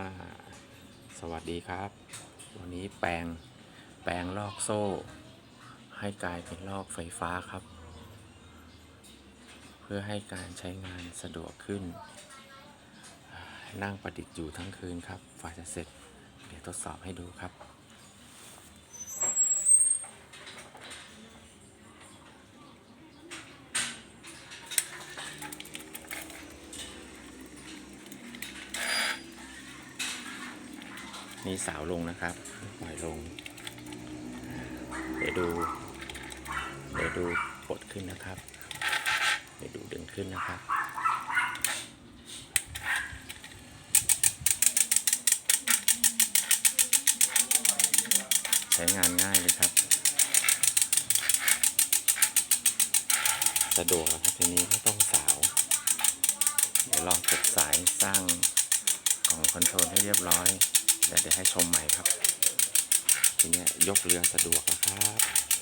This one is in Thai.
าสวัสดีครับ วันนี้แปลงแปลงลอกโซ่ ให้กลายเป็นลอกไฟฟ้าครับ เพื่อให้การใช้งานสะดวกขึ้น นั่งประดิษฐ์อยู่ทั้งคืนครับฝ่าจะเสร็จ เดี๋ยวทดสอบให้ดูครับ นี่สาวลงนะครับปล่อยลง เดี๋ยวดู เดี๋ยวดูปลดขึ้นนะครับ เดี๋ยวดูดึงขึ้นนะครับใช้งานง่ายเลยครับ สะดวกแล้วครับทีนี้ไม่ต้องสาว เดี๋ยวลองเก็บสายสร้างกล่องคอนโทรลให้เรียบร้อย เดี๋ยวให้ชมใหม่ครับ ทีนี้ยกเรือสะดวกนะครับ